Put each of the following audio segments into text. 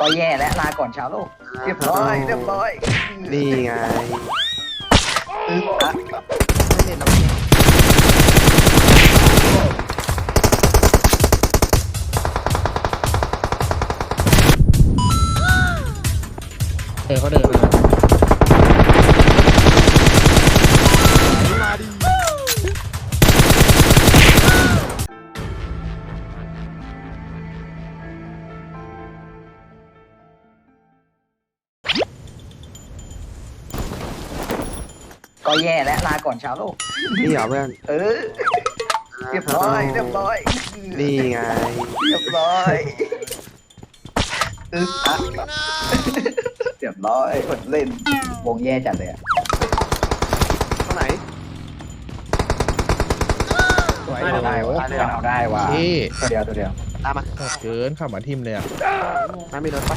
ก็แย่และลาก่อนชาวโลก เรียบร้อยเรียบร้อยนี่ไงอึ๊บอะไม่เล่นแล้วเนี่ยเออเขาเดินมามา แย่และลาก่อนชาวโลก นี่เหรอเพื่อนเออ เรียบร้อยเรียบร้อยนี่ไงเรียบร้อยอึ๊บอะเรียบร้อยกดเล่นวงแย่จัดเลยอะตรงไหนสวยเอาได้โอ้ว่ะโหเอาได้ว่ะพี่ตัวเดียวตัวเดียวตามมาเกินขับมาทิมเลยอะน้ำมีรถปะ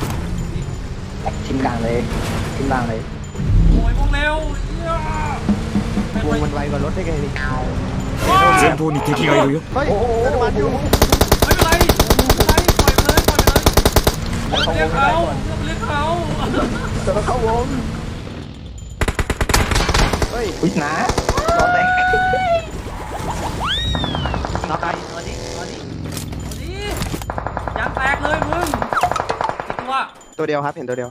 ทิมกลางเลยทิมล่างเลยโอ้ ยพวกเร็วเหี้ยว งมันไวกว่ารถได้ไงนี่ 前方に敵がいるよ เฮ้ยเดินมาอยู่ ไม่เป็นไรไม่เป็นไรปล่อยไปเลยปล่อยไปเลยเรียกเขาเรียกเขา จะต้องเข้าวงเฮ้ย อุ้ยนะรอแตก น็อกไป ตัวนี้ตัวนี้ตัวนี้ยางแตกเลยมึงกี่ตัว ตัวเดียวครับ เห็นตัวเดียว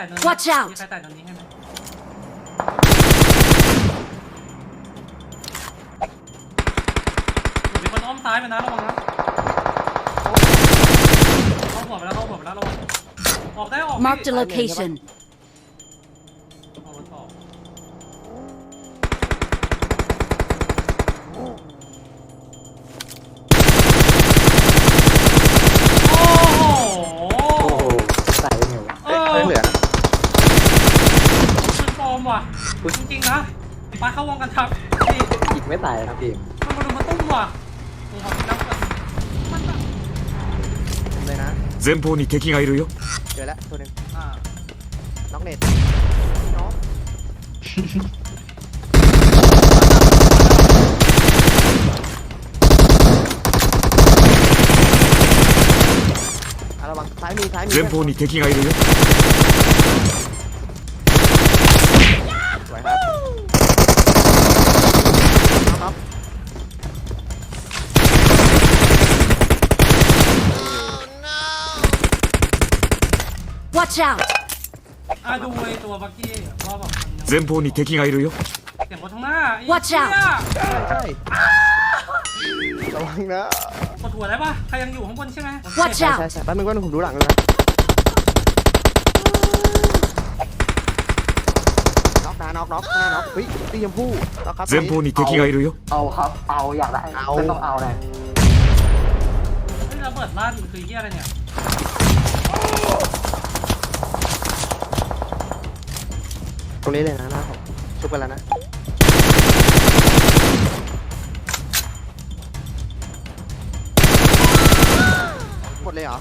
แตะตรงนี้ Watch out มีใครแตะตรงนี้ให้ไหมมีคนอ้อมซ้ายมานะระวังนะเข้าหัวไปแล้วเข้าหัวไปแล้วระวังออกได้ออก Marked a location. ออกรถออกโอ้โห โอ้โหใส่ยังไงวะ เอ เฮ้ย อ เหลือ ปืนปลอมว่ะจริงๆนะ ปาเข้าวงกันทับนี่ อีกไม่ตายครับพี่ มันมาดูมาตุ้มว่ะโอ้โหนับกันมันแบบ เลยนะ 前方に敵がいるよ เจอแล้วตัวหนึง อ่า น็อกเน็ตน็อกอ่ะระวังซ้ายมีซ้ายมี 前方に敵がいるよ สวยครับครับ Watch out! อ่ะดูไอ้ตัวบักกี้ว่าแบบมันยัง 前方に敵がいるよ เสียงคนข้างหน้าไอ้ Watch เหี้ย out ใช่ใช่ระวังนะ กดหัวได้ปะใครยังอยู่ข้างบนใช่ไหม Watch ใช่ out! ใช่ใช่แป๊บนึงว่าผมดูหลังเลยนะน็อกนะน็อกน็อกหน้าน็อกเฮ้ยตีชมพู่น็อกครับ 前方に敵がいるよ เอาครับ เอาอยากได้ เอา ไม่ต้องเอาเลย เฮ้ยระเบิดลาดมันคือเหี้ยอะไรเนี่ย ตรงนี้เลยนะหน้าผมชุบกันแล้วนะ หมดเลยเหรอ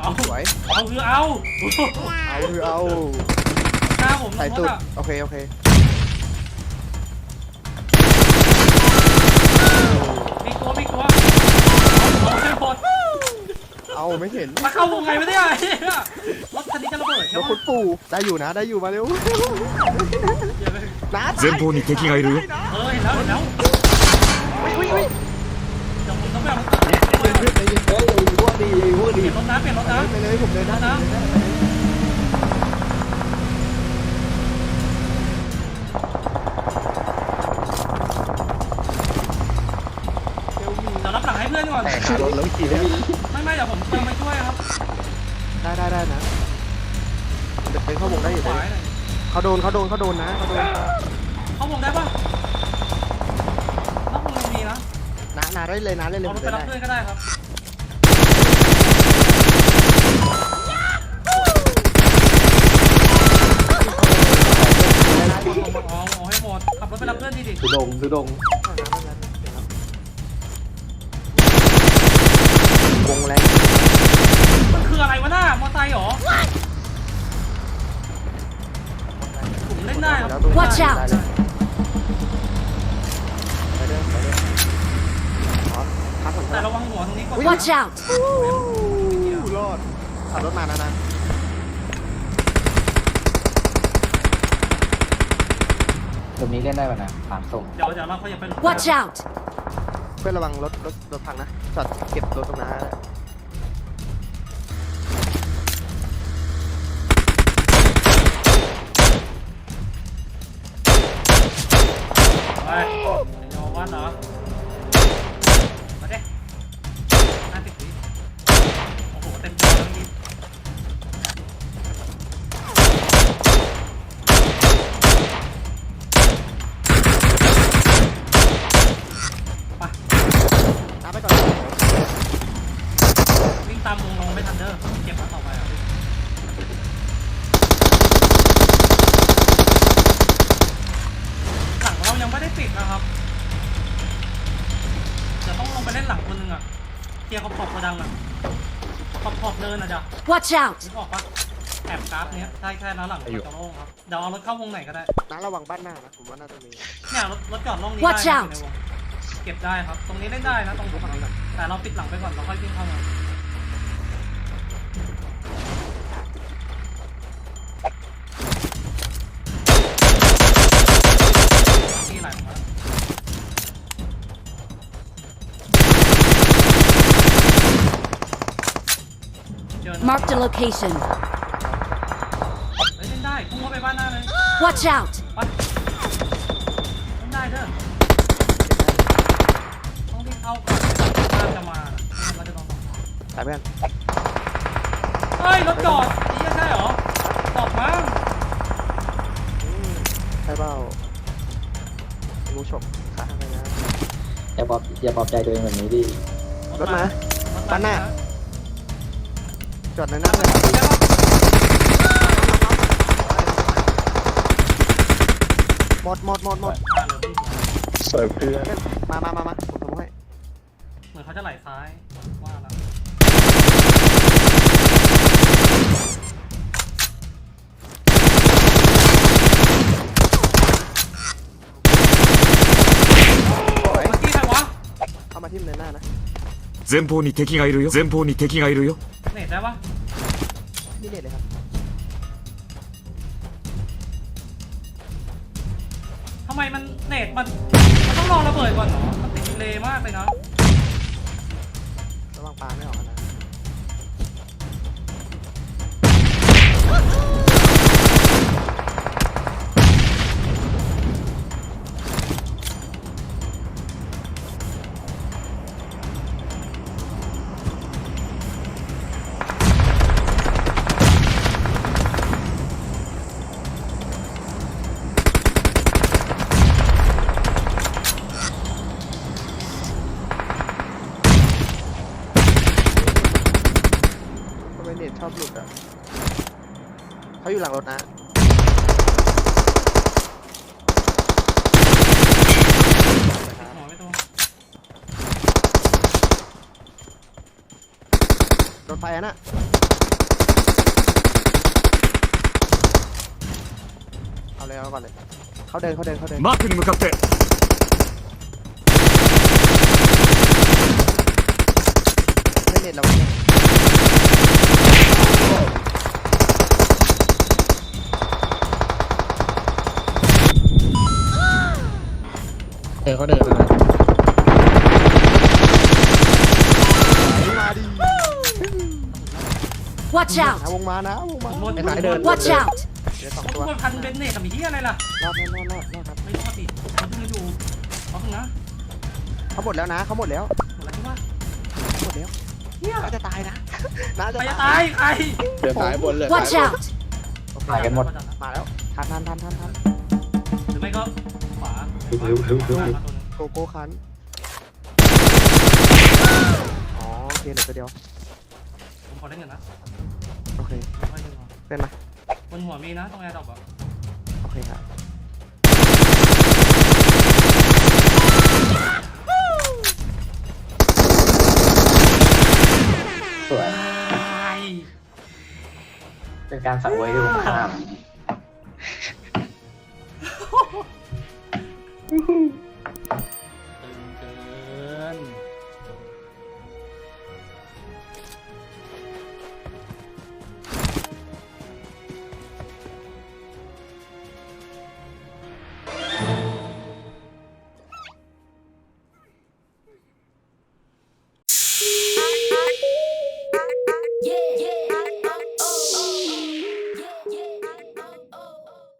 เอาสวย เอาคือเอาเอาคือเอาหน้าผมใส่รสุถดอะโอเค โอเค มีตัวมีตัวเอาเอาให้หมด เอาไม่เห็น มาเข้าวงไงไม่ได้ไอ้เหี้ยรถคันนี้จะระเบิดใช่ แล้ว ไหม คุณปู่ได้อยู่นะได้อยู่มาเร็ว เดี๋ยวไป นะ 前方に敵がいるよ เออเห็นแล้วเห็นแล้ว อุ้ยอุ้ยอุ้ย เดี๋ยวผมต้องไปเอา เฮ้ยพวกดีพวก เป ดี ลี่ยนรถนะเปลี่ยนรถนะ ไปเลยผมเดินได้นะ เดี๋ยวรับหลังให้เพื่อนก่อน แต่ขารถแล้วขี่ได้ ไม่ไม่เ ดี๋ยวผมจะไปช่วยครับได้ได้ได้นะเดินเข้าวงได้อยู่ขได้วาหน่อยเขาโดนเขาโดนเขาโดนนะเขาโดนเข้าวงได้ปะนอกวงยังมีนะนะนาได้เลยนะเล่นเลยเอาผรมถไปเดินรับได้เพื่อนก็ได้ครับเอาเอาให้หมดขับรถไปรับเพื่อนดีดิ สุดงสุดง ผมเล่นได้ครับ Watch out ไปเรื่อยไปเรื่อยอ๋อพักก่อนแต่ระกด Watch out! รอดขับรถมานะนะตรงนี้เล่นได้ป่ะนะผ่านส่งเดี๋ยวเดี๋ยวเราเขาอย่าไปหลบ Watch out! เพื่อนระวังรถรถรถพังนะจอดเก็บรถตรงนั้น ไปเดี๋ยววัดเหรอ เคลียร์ขอบขอบกระดังอะขอบขอบเดินอะจ้ะ Watch out! นึกออกปะแอบกราฟเนี้ยใช่ใช่แล้วหลังมันจะโล่งครับ เดี๋ยวเอารถเข้าวงไหนก็ได้ น้าระวังบ้านหน้านะผมว่าน่าจะมีเนี่ยรถรถจอดล่องนี้ Watch ได้นะ out อยู่ในวงเก็บได้ครับ ตรงนี้เล่นได้นะตรงนี้แต่เราปิดหลังไปก่อนเราค่อยวิ่งเข้ามา Marked a location. เฮ้ยเล่นได้พุ่งเข้าไปบ้านหน้าเลย Watch out! ไปเล่นได้เด้อต้องรีบเข้าก่อนบ้านจะมาเราจะต้องตายเพื่อนเฮ้ยรถจอดนี่ใช่เหรอจอดมั้งอืมใช่เปล่างูฉกขาทำไมนะ อย่าปลอบอย่าปลอบใจตัวเองแบบนี้ดิรถมารถบ้านหน้าะ จอดในนั้นเลยหมดหมดหมดหมดอ่าเหลือพี่หัวสวยเพื่อนมามามามาผมทำให้เหมือนเขาจะไหลซ้ายว่าแล้วสวยเมื่อกี้ใครวะเข้ามาทิ่มในหน้านะ 前方に敵がいるよ前方に敵がいるよ เน็ตได้ปะ นี่เด็ดเลยครับ ทำไมมันเน็ตมันมันต้องรอระเบิดก่อนเหรอ มันติดดีเลย์มากเลยนะ ระวังปลาไม่ออกนะ ถนะ หัวไม่ตรง รถไฟอะน่ะเอาเลยเอาก่อนเลยเขาเดินเขาเดินเขาเดิน マークに向かって เล่นเน็ตเราเนี่ย ออเขาเดินแล้วนะมาดิ Watch หา out! วงมานะวงมาหมดเดี๋หมยวดเดิน Watch out! เดี๋ยวสองทุตัวกคนพันเบนเน็ตกับมีที่อะไรล่ะรอดรอดรอดรอดรอดครับไม่ปกติมันเพิ่งอยู่เอาเพิ่งนะเขาหมดแล้วนะเขาหมดแล้วหมดแล้วที่ว่าหมดแล้วเนี่ยน่าจะตายนะน่าจะใครจะตายใครเดินซ้ายบนเลย Watch ซ้ายบน out! โอเคตายกันหมด มาแล้วทันทันทันทันทันหรือไม่ก็ ขวาฮึบฮึบฮึบฮึบขวาตัวหนึ่งโกโก้คัน อ๋อโอเคเหลือตัวเดียว ผมขอเล่นกันนะโอเคไม่ค่อยดึงหรอกเป็นมา บนหัวมีนะตรงแอร์ดรอปอะโอเคครับสวย เป็นการสังเวยที่คุ้มค่า 嗯哼。